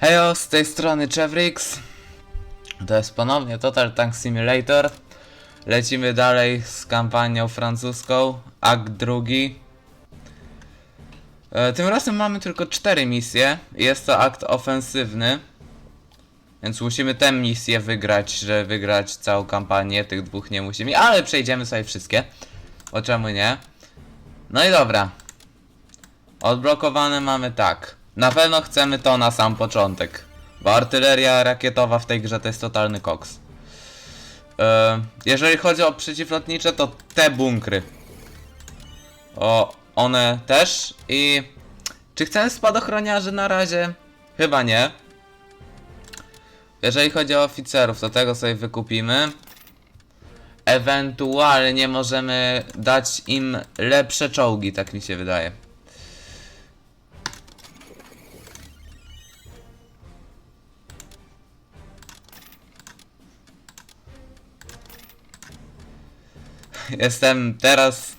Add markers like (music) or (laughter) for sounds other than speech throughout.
Hejo, z tej strony Chevrix. To jest ponownie Total Tank Simulator. Lecimy dalej z kampanią francuską, akt drugi. E, Tym razem mamy tylko cztery misje. Jest to akt ofensywny. Więc musimy tę misję wygrać, żeby wygrać całą kampanię. Tych dwóch nie musimy, ale przejdziemy sobie wszystkie. O czemu nie? No i dobra. Odblokowane mamy tak. Na pewno chcemy to na sam początek. Bo artyleria rakietowa w tej grze to jest totalny koks. E, jeżeli chodzi o przeciwlotnicze, to te bunkry. O, one też. I czy chcemy spadochroniarzy na razie? Chyba nie. Jeżeli chodzi o oficerów, to tego sobie wykupimy. Ewentualnie możemy dać im lepsze czołgi, tak mi się wydaje. Jestem teraz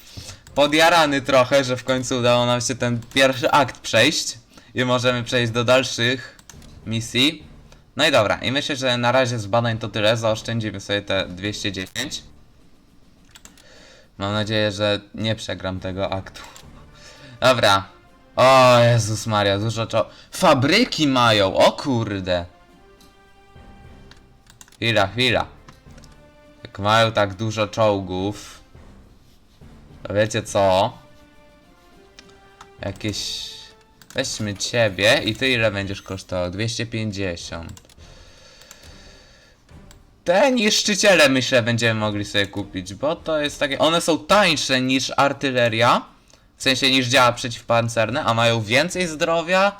podjarany trochę, że w końcu udało nam się ten pierwszy akt przejść i możemy przejść do dalszych misji. No i dobra, i myślę, że na razie z badań to tyle, zaoszczędzimy sobie te 210. Mam nadzieję, że nie przegram tego aktu. Dobra. O Jezus Maria, dużo czo... Fabryki mają, o kurde. Chwila, chwila. Jak mają tak dużo czołgów, to wiecie co? Jakieś... Weźmy ciebie i ty ile będziesz kosztował? 250. Te niszczyciele myślę będziemy mogli sobie kupić, bo to jest takie... One są tańsze niż artyleria, w sensie niż działa przeciwpancerne, a mają więcej zdrowia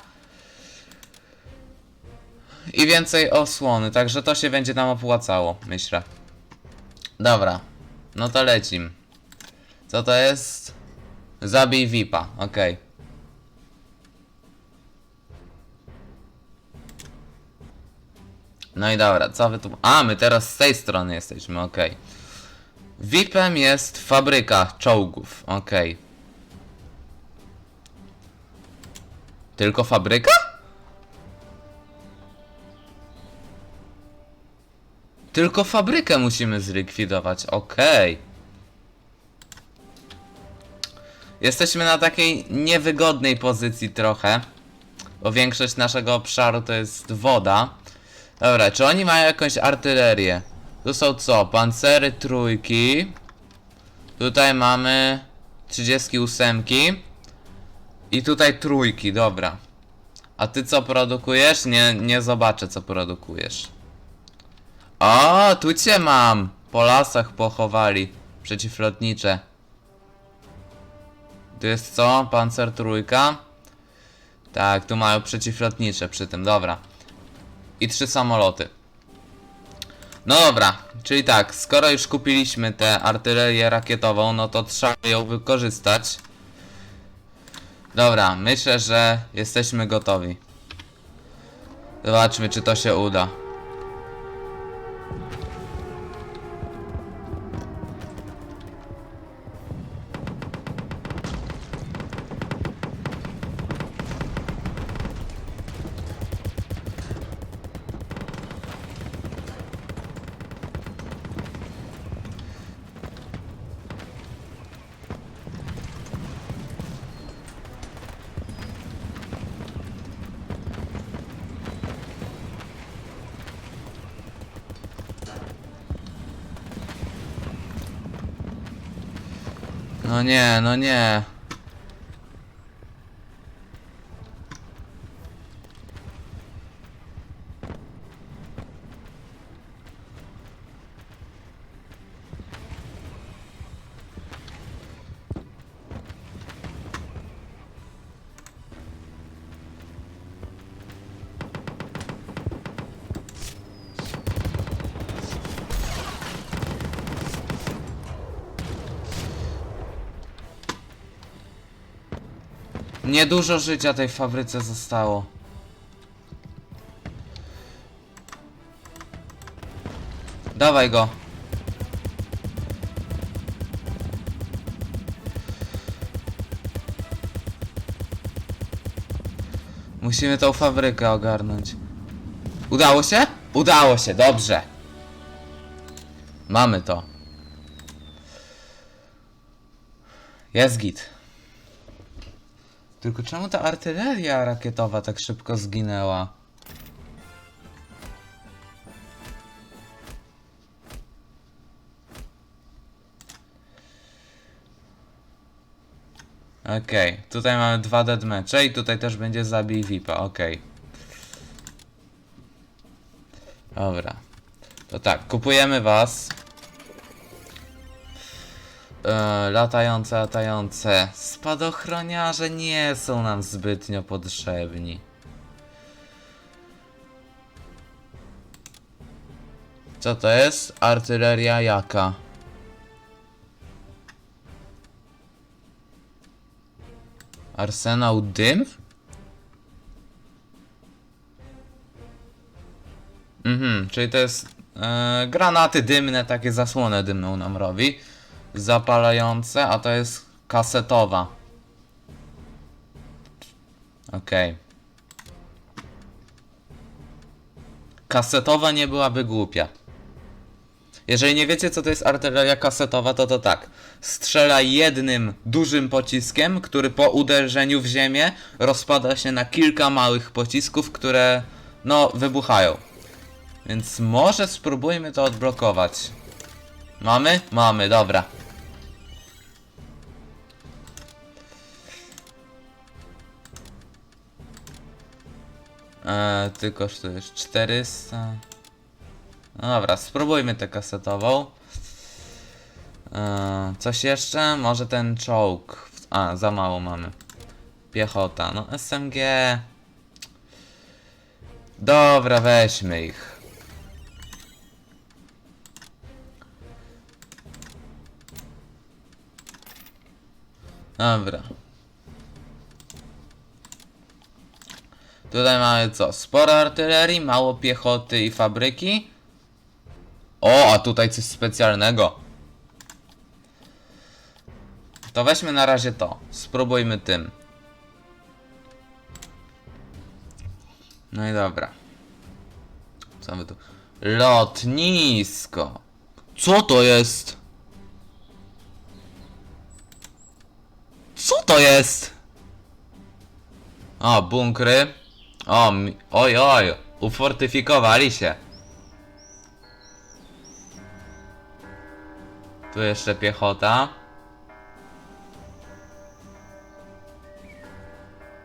i więcej osłony, także to się będzie nam opłacało, myślę. Dobra, no to lecim. Co to jest? Zabij VIPa, okej. No i dobra, co wy tu... A, my teraz z tej strony jesteśmy, okej. VIP-em jest fabryka czołgów, okej. Tylko fabryka? Tylko fabrykę musimy zlikwidować, okej. Jesteśmy na takiej niewygodnej pozycji trochę. Bo większość naszego obszaru to jest woda. Dobra, czy oni mają jakąś artylerię? Tu są co? Pancery trójki. Tutaj mamy 38. I tutaj trójki, dobra. A ty co produkujesz? Nie, nie zobaczę co produkujesz. O, tu cię mam! Po lasach pochowali. Przeciwlotnicze. Tu jest co? Pancer trójka? Tak, tu mają przeciwlotnicze przy tym, dobra. I trzy samoloty. No dobra, czyli tak, skoro już kupiliśmy tę artylerię rakietową, no to trzeba ją wykorzystać. Dobra, myślę, że jesteśmy gotowi. Zobaczmy, czy to się uda. No nie, no nie. Niedużo życia tej fabryce zostało. Dawaj go. Musimy tą fabrykę ogarnąć. Udało się? Udało się, dobrze. Mamy to. Jest git. Tylko czemu ta artyleria rakietowa tak szybko zginęła? Okej, tutaj mamy dwa deadmatche i tutaj też będzie zabij VIPa, okej. Dobra. To tak, kupujemy was. E, latające, latające. Spadochroniarze nie są nam zbytnio potrzebni. Co to jest? Artyleria jaka? Arsenał dym? Mhm, czyli to jest e, granaty dymne, takie zasłonę dymną nam robi. Zapalające, a to jest kasetowa. Okej. Kasetowa nie byłaby głupia. Jeżeli nie wiecie, co to jest artyleria kasetowa, to to tak. Strzela jednym dużym pociskiem, który po uderzeniu w ziemię rozpada się na kilka małych pocisków, które no wybuchają. Więc może spróbujmy to odblokować. Mamy? Mamy, dobra. Eee, ty kosztujesz 400. No dobra, spróbujmy tę kasetową. Eee, coś jeszcze? Może ten czołg. A, za mało mamy. Piechota. No SMG. Dobra, weźmy ich. Dobra. Tutaj mamy co? Sporo artylerii, mało piechoty i fabryki. O, a tutaj coś specjalnego. To weźmy na razie to. Spróbujmy tym. No i dobra. Co my tu? Lotnisko. Co to jest? Co to jest? O, bunkry. O, oj, oj, ufortyfikowali się. Tu jeszcze piechota.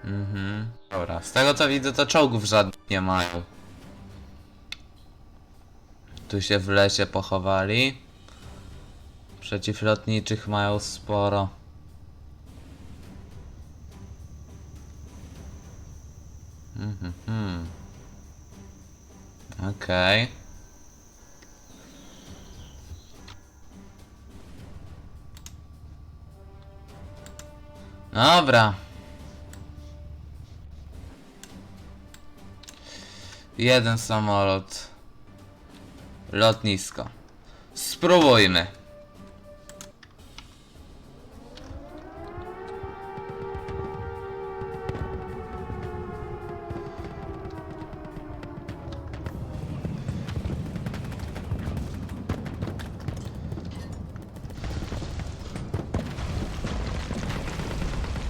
Mhm. Dobra, z tego co widzę, to czołgów żadnych nie mają. Tu się w lesie pochowali. Przeciwlotniczych mają sporo. Mhm. Okej. Dobra. Jeden samolot. Lotnisko. Spróbujmy.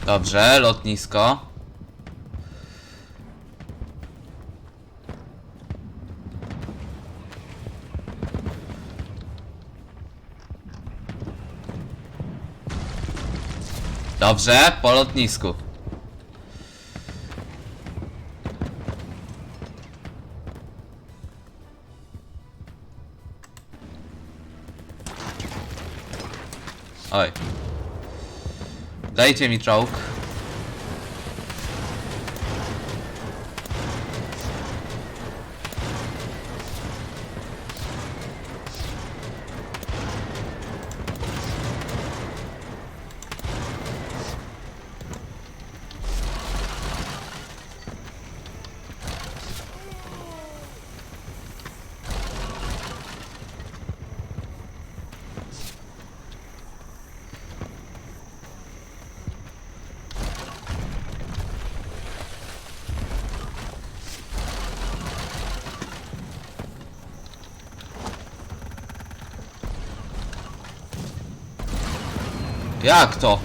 Dobrze, lotnisko. Dobrze, po lotnisku. Dajcie mi czołg. Jak to?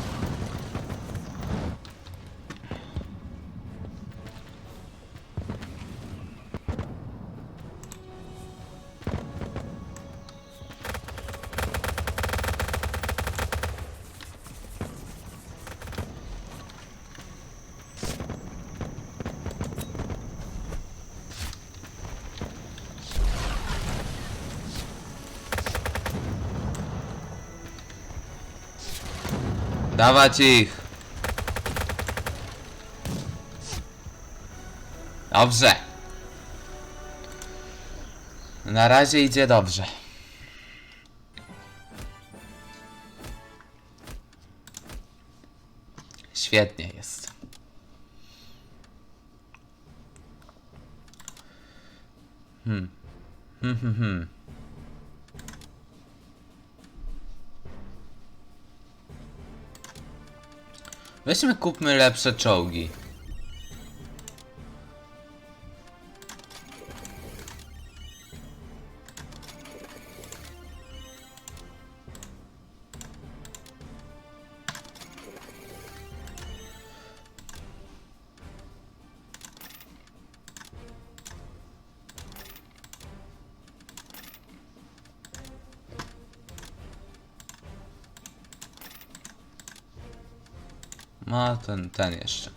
Dawać ich. Dobrze. Na razie idzie dobrze. Świetnie jest. Hmm. Hmm, hmm, hmm. Weźmy kupmy lepsze czołgi. No, ten, ten jeszcze.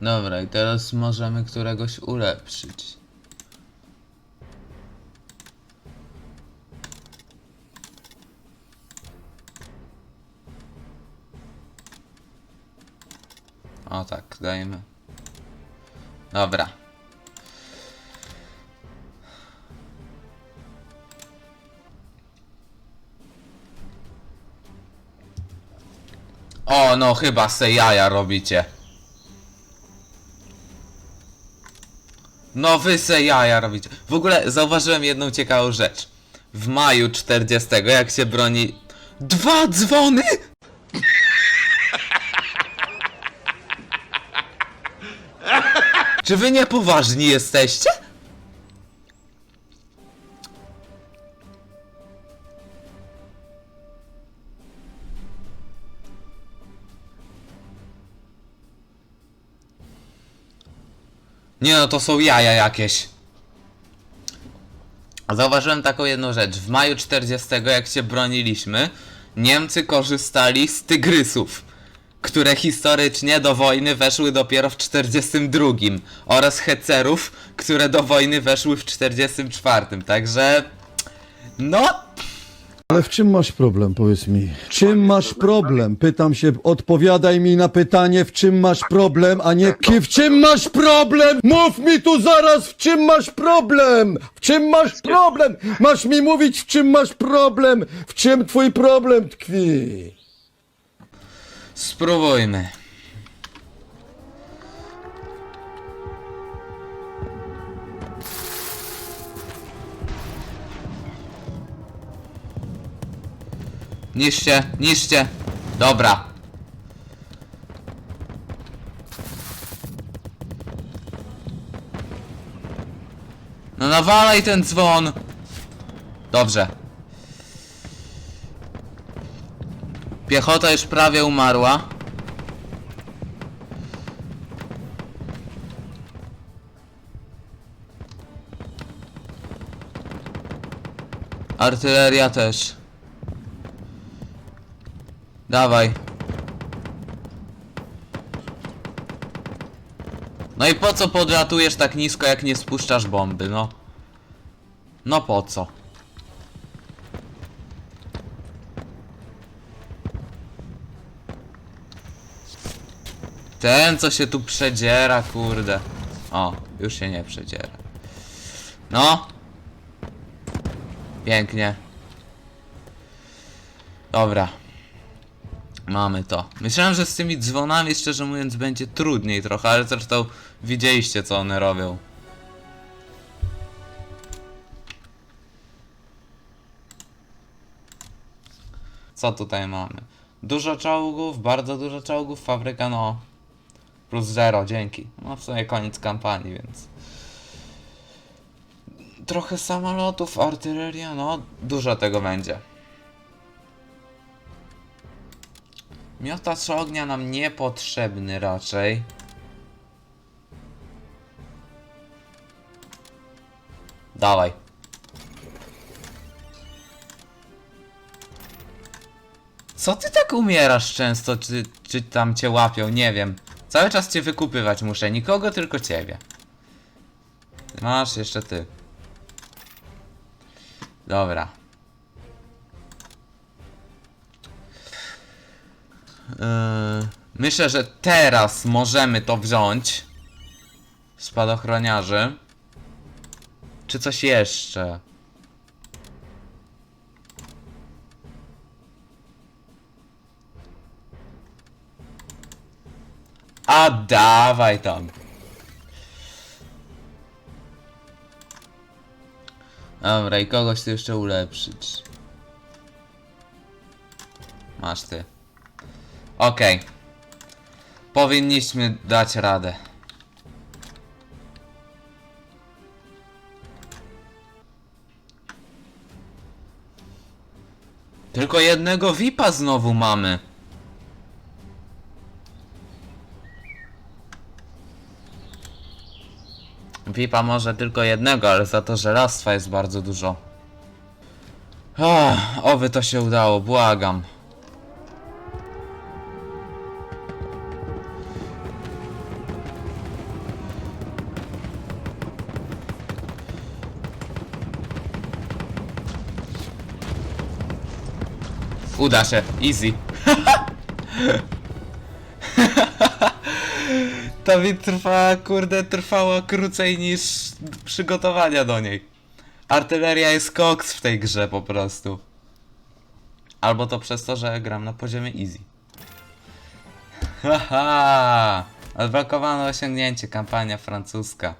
Dobra, i teraz możemy któregoś ulepszyć. O tak, dajmy. Dobra. O, no chyba se jaja robicie. No wy se jaja robicie. W ogóle zauważyłem jedną ciekawą rzecz. W maju 40, jak się broni... Dwa dzwony! Czy wy niepoważni jesteście? Nie no, to są jaja jakieś. Zauważyłem taką jedną rzecz. W maju 40, jak się broniliśmy, Niemcy korzystali z tygrysów, które historycznie do wojny weszły dopiero w 42 oraz hecerów, które do wojny weszły w 44. Także no Ale w czym masz problem, powiedz mi? Czym masz problem? Pytam się, odpowiadaj mi na pytanie, w czym masz problem, a nie w czym masz problem? Mów mi tu zaraz, w czym masz problem? W czym masz problem? Masz mi mówić, w czym masz problem? W czym twój problem tkwi? spróbujmy. Niszcie, niszcie. Dobra. No nawalaj ten dzwon. Dobrze. Piechota już prawie umarła. Artyleria też. Dawaj. No i po co podlatujesz tak nisko, jak nie spuszczasz bomby, no? No po co? Ten, co się tu przedziera, kurde. O, już się nie przedziera. No. Pięknie. Dobra. Mamy to. Myślałem, że z tymi dzwonami, szczerze mówiąc, będzie trudniej trochę, ale zresztą widzieliście, co one robią. Co tutaj mamy? Dużo czołgów, bardzo dużo czołgów, fabryka no plus zero, dzięki. No w sumie koniec kampanii, więc... trochę samolotów, artyleria, no dużo tego będzie. Miotacz ognia nam niepotrzebny raczej. Dawaj. Co ty tak umierasz często, czy, czy tam cię łapią, nie wiem. Cały czas cię wykupywać muszę, nikogo, tylko ciebie. Masz jeszcze ty. Dobra. Myślę, że teraz możemy to wziąć. Spadochroniarzy. Czy coś jeszcze? A dawaj tam. Dobra, i kogoś tu jeszcze ulepszyć. Masz ty. Okej. Powinniśmy dać radę. Tylko jednego VIPa znowu mamy. VIPa może tylko jednego, ale za to żelastwa jest bardzo dużo. Ach, oby to się udało, błagam. Uda się, easy. (laughs) Ta bitwa, kurde, trwała krócej niż przygotowania do niej. Artyleria jest koks w tej grze po prostu. Albo to przez to, że gram na poziomie easy. Haha! Odblokowano osiągnięcie, kampania francuska.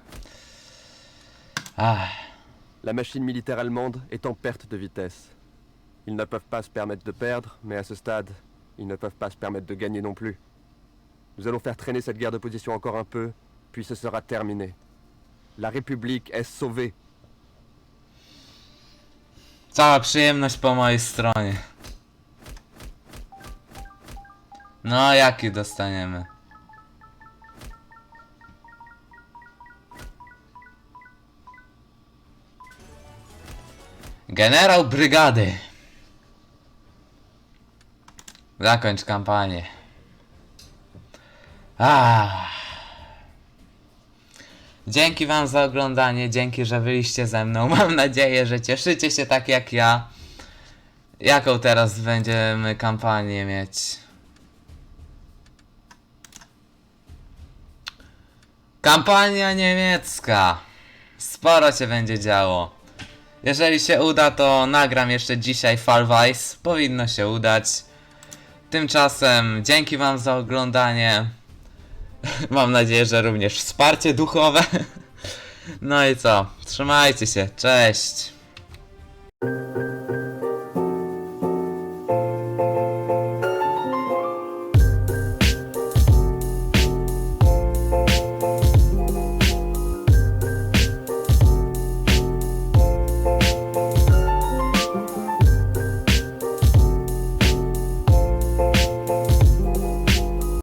La machine militaire allemande est en perte de vitesse. Ils ne peuvent pas se permettre de perdre, mais à ce stade, ils ne peuvent pas se permettre de gagner non plus. Nous allons faire traîner cette guerre de position encore un peu, puis ce sera terminé. La République est sauvée. Cała przyjemność po mojej stronie. No, jaki dostaniemy? Generał brygady. Zakończ kampanię. Ah. Dzięki wam za oglądanie, dzięki, że byliście ze mną. (laughs) Mam nadzieję, że cieszycie się tak jak ja. Jaką teraz będziemy kampanię mieć? Kampania niemiecka. Sporo się będzie działo. Jeżeli się uda, to nagram jeszcze dzisiaj Fall Guys. Powinno się udać. Tymczasem dzięki wam za oglądanie. (laughs) Mam nadzieję, że również wsparcie duchowe. (laughs) No i co? Trzymajcie się. Cześć.